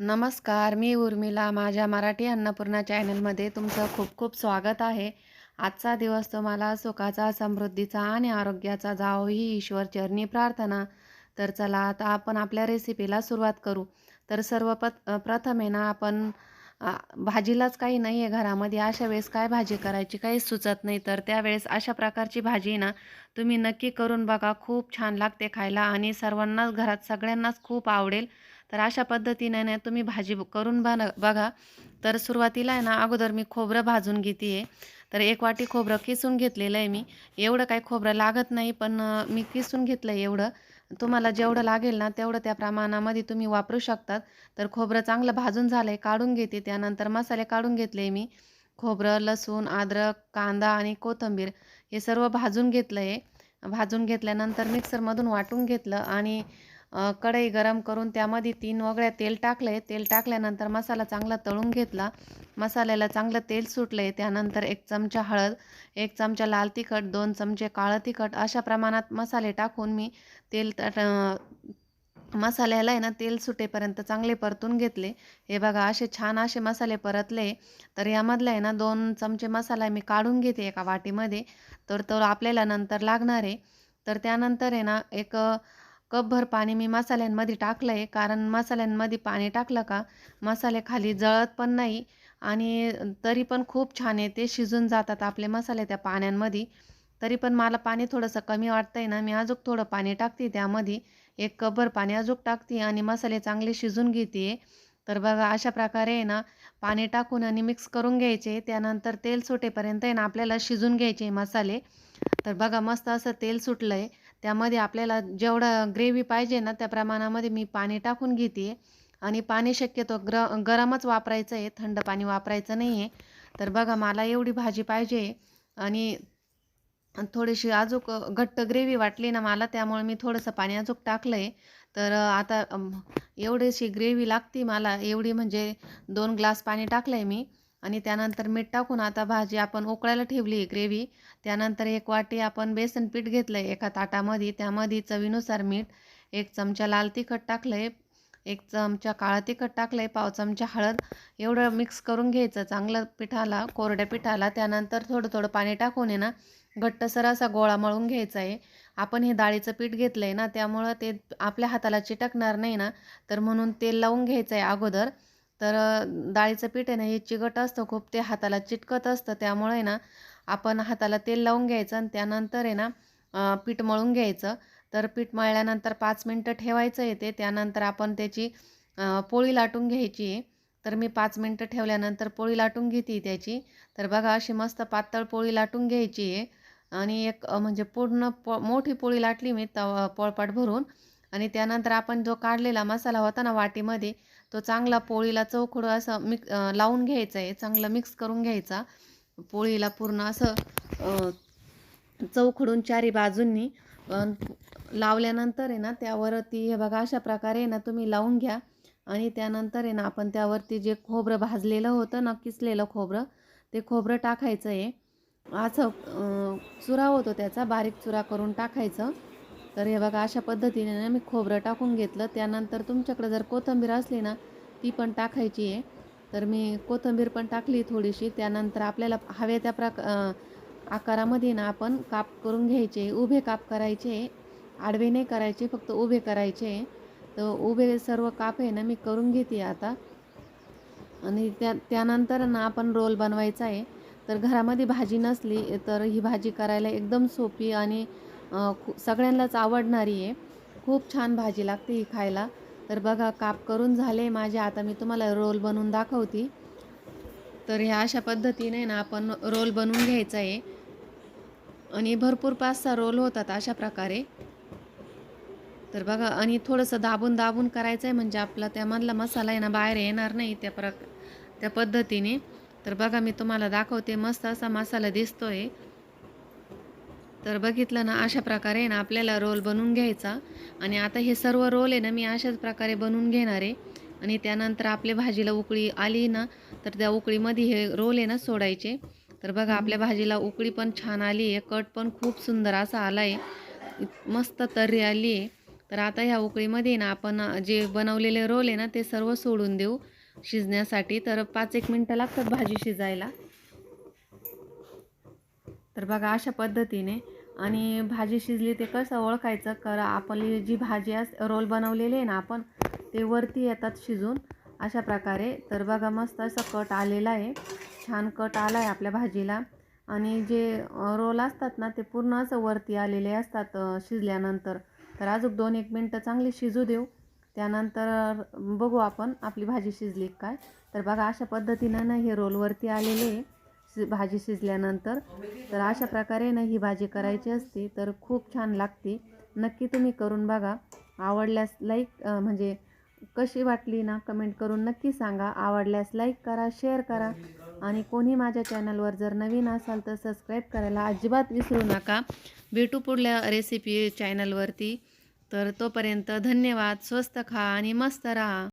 नमस्कार मी उर्मिला. माझ्या मराठी अन्नपूर्णा चॅनलमध्ये तुमचं खूप खूप स्वागत आहे. आजचा दिवस तुम्हाला सुखाचा समृद्धीचा आणि आरोग्याचा जावो ही ईश्वर चरणी प्रार्थना. तर चला आता आपण आपल्या रेसिपीला सुरुवात करू. तर सर्व पत प्रथम आहे ना आपण भाजीलाच काही नाही आहे घरामध्ये. अशा वेळेस काय भाजी करायची? काही सुचत नाही. तर त्यावेळेस अशा प्रकारची भाजी ना तुम्ही नक्की करून बघा. खूप छान लागते खायला आणि सर्वांनाच घरात सगळ्यांनाच खूप आवडेल. तर अशा पद्धतीने ना तुम्ही भाजी करून बन बघा. तर सुरुवातीला आहे ना अगोदर मी खोबरं भाजून घेते आहे तर एक वाटी खोबरं किसून घेतलेलं आहे मी. एवढं काही खोबरं लागत नाही पण मी किसून घेतलं आहे एवढं. तुम्हाला जेवढं लागेल ना तेवढं त्या प्रमाणामध्ये तुम्ही वापरू शकतात. तर खोबरं चांगलं भाजून झालं आहे काढून घेते. त्यानंतर मसाले काढून घेतले मी. खोबरं लसूण अद्रक कांदा आणि कोथिंबीर हे सर्व भाजून घेतलं आहे भाजून घेतल्यानंतर मिक्सरमधून वाटून घेतलं आणि कढई गरम करून त्यामध्ये तीन वगळ्या तेल टाकले. तेल टाकल्यानंतर मसाला चांगला तळून घेतला. मसाल्याला चांगलं तेल सुटले. त्यानंतर एक चमचा हळद एक चमचा लाल तिखट दोन चमचे काळं तिखट अशा प्रमाणात मसाले टाकून मी तेल मसाल्याला आहे ना तेल सुटेपर्यंत चांगले परतून घेतले. हे बघा असे छान असे मसाले परतले. तर यामधला आहे ना दोन चमचे मसाला मी काढून घेते एका वाटीमध्ये. तर तो आपल्याला नंतर लागणार आहे. तर त्यानंतर आहे ना एक कपभर पाणी मी मसाल्यांमध्ये टाकलं आहे कारण मसाल्यांमध्ये पाणी टाकलं का मसाले खाली जळत पण नाही आणि तरी पण खूप छान आहे. ते शिजून जातात आपले मसाले त्या पाण्यांमध्ये. तरी पण मला पाणी थोडंसं कमी वाटतंय ना. मी अजून थोडं पाणी टाकते त्यामध्ये. एक कपभर पाणी अजून टाकते आणि मसाले चांगले शिजून घेते. तर बघा अशा प्रकारे आहे ना पाणी टाकून आणि मिक्स करून घ्यायचे. त्यानंतर तेल सुटेपर्यंत आहे ना आपल्याला शिजून घ्यायचे मसाले. तर बघा मस्त असं तेल सुटलं आहे त्यामध्ये आपल्याला जेवढं ग्रेव्ही पाहिजे ना त्या प्रमाणामध्ये मी पाणी टाकून घेते. आणि पाणी शक्यतो ग्र गरमच वापरायचं आहे थंड पाणी वापरायचं नाही आहे तर बघा मला एवढी भाजी पाहिजे. आणि थोडीशी अजूक घट्ट ग्रेव्ही वाटली ना मला त्यामुळे मी थोडंसं पाणी अजूक टाकलं आहे तर आता एवढीशी ग्रेव्ही लागती मला एवढी म्हणजे दोन ग्लास पाणी टाकलं आहे मी. आणि त्यानंतर मीठ टाकून आता भाजी आपण उकळायला ठेवली ग्रेव्ही त्यानंतर एक वाटी आपण बेसन पीठ घेतलं आहे एका ताटामध्ये. त्यामध्ये चवीनुसार मीठ एक चमचा लाल तिखट टाकलं आहे एक चमचा काळा तिखट टाकलं आहे पाव चमचा हळद. एवढं मिक्स करून घ्यायचं चांगलं पिठाला कोरड्या पिठाला. त्यानंतर थोडं थोडं पाणी टाकून आहे ना घट्टसर असा गोळा मळून घ्यायचा आहे. आपण हे डाळीचं पीठ घेतलं आहे ना त्यामुळं ते आपल्या हाताला चिटकणार नाही ना तर म्हणून तेल लावून घ्यायचं आहे अगोदर. तर डाळीचं पीठ आहे ना हे चिकट असतं खूप ते हाताला चिटकत असतं. त्यामुळे आहे ना आपण हाताला तेल लावून घ्यायचं आणि त्यानंतर आहे ना पीठ मळून घ्यायचं. तर पीठ मळल्यानंतर पाच मिनटं ठेवायचं येते त्यानंतर आपण त्याची पोळी लाटून घ्यायची आहे. तर मी पाच मिनटं ठेवल्यानंतर पोळी लाटून घेते त्याची. तर बघा अशी मस्त पातळ पोळी लाटून घ्यायची आहे. आणि एक म्हणजे पूर्ण पो मोठी पोळी लाटली मी तवा पोळपाट भरून. आणि त्यानंतर आपण जो काढलेला मसाला होता ना वाटीमध्ये तो चांगला पोळीला चौखडं असं मिक लावून घ्यायचं आहे चांगलं मिक्स करून घ्यायचा. पोळीला पूर्ण असं चौखडून चारी बाजूंनी लावल्यानंतर आहे ना त्यावरती हे बघा अशा प्रकारे आहे ना तुम्ही लावून घ्या. आणि त्यानंतर आहे ना आपण त्यावरती जे खोबरं भाजलेलं होतं ना किसलेलं खोबरं ते खोबरं टाकायचं आहे. असं चुरा होतो त्याचा बारीक चुरा करून टाकायचं. तर हे बघा अशा पद्धतीने ना मी खोबरं टाकून घेतलं. त्यानंतर तुमच्याकडे जर कोथिंबीर असली ना ती पण टाकायची आहे. तर मी कोथिंबीर पण टाकली थोडीशी. त्यानंतर आपल्याला हव्या त्या प्रक आकारामध्ये ना आपण काप करून घ्यायचे. उभे काप करायचे. आडवे नाही करायचे फक्त उभे करायचे. तर उभे सर्व काप आहे ना मी करून घेते आता. आणि त्या त्यानंतर ना आपण रोल बनवायचा आहे. तर घरामध्ये भाजी नसली तर ही भाजी करायला एकदम सोपी आणि खू सगळ्यांनाच आवडणारी आहे. खूप छान भाजी लागते ही खायला. तर बघा काप करून झाले माझे. आता मी तुम्हाला रोल बनवून दाखवते. तर ह्या अशा पद्धतीने ना आपण रोल बनवून घ्यायचा आहे. आणि भरपूर पाच सहा रोल होतात अशा प्रकारे. तर बघा आणि थोडंसं दाबून दाबून करायचं आहे म्हणजे आपला त्यामधला मसाला आहे ना बाहेर येणार नाही त्या प्रक त्या पद्धतीने. तर बघा मी तुम्हाला दाखवते. मस्त असा मसाला दिसतो आहे तर बघितलं ना अशा प्रकारे आहे ना आपल्याला रोल बनवून घ्यायचा. आणि आता हे सर्व रोल आहे ना मी अशाच प्रकारे बनवून घेणार आहे. आणि त्यानंतर आपल्या भाजीला उकळी आली ना तर त्या उकळीमध्ये हे रोल आहे ना सोडायचे. तर बघा आपल्या भाजीला उकळी पण छान आली आहे. कट पण खूप सुंदर असा आला आहे मस्त तर्री आली आहे. तर आता ह्या उकळीमध्ये ना आपण जे बनवलेले रोल आहे ना ते सर्व सोडून देऊ शिजण्यासाठी. तर पाच एक मिनटं लागतात भाजी शिजायला. तर बघा अशा पद्धतीने आणि भाजी शिजली ते कसं ओळखायचं? कर आपली जी भाजी अस रोल बनवलेले आहे ना आपण ते वरती येतात शिजून. अशा प्रकारे. तर बघा मस्त असं कट आलेला आहे. छान कट आला आहे आपल्या भाजीला. आणि जे रोल असतात ना ते पूर्ण असं वरती आलेले असतात शिजल्यानंतर. तर अजून दोन एक मिनटं चांगली शिजू देऊ. त्यानंतर बघू आपण आपली भाजी शिजली काय. तर बघा अशा पद्धतीनं ना हे रोलवरती आलेले आहे. भाजी शिजल्यानंतर तर अशा प्रकारे ना ही भाजी करायची असते तर खूप छान लागते. नक्की तुम्ही करून बघा. आवडल्यास लाईक म्हणजे कशी वाटली ना कमेंट करून नक्की सांगा. आवडल्यास लाईक करा शेअर करा. आणि कोणी माझ्या चॅनलवर जर नवीन असाल तर सबस्क्राईब करायला अजिबात विसरू नका. भेटू पुढल्या रेसिपी चॅनलवरती. तर तोपर्यंत धन्यवाद. स्वस्त खा आणि मस्त राहा.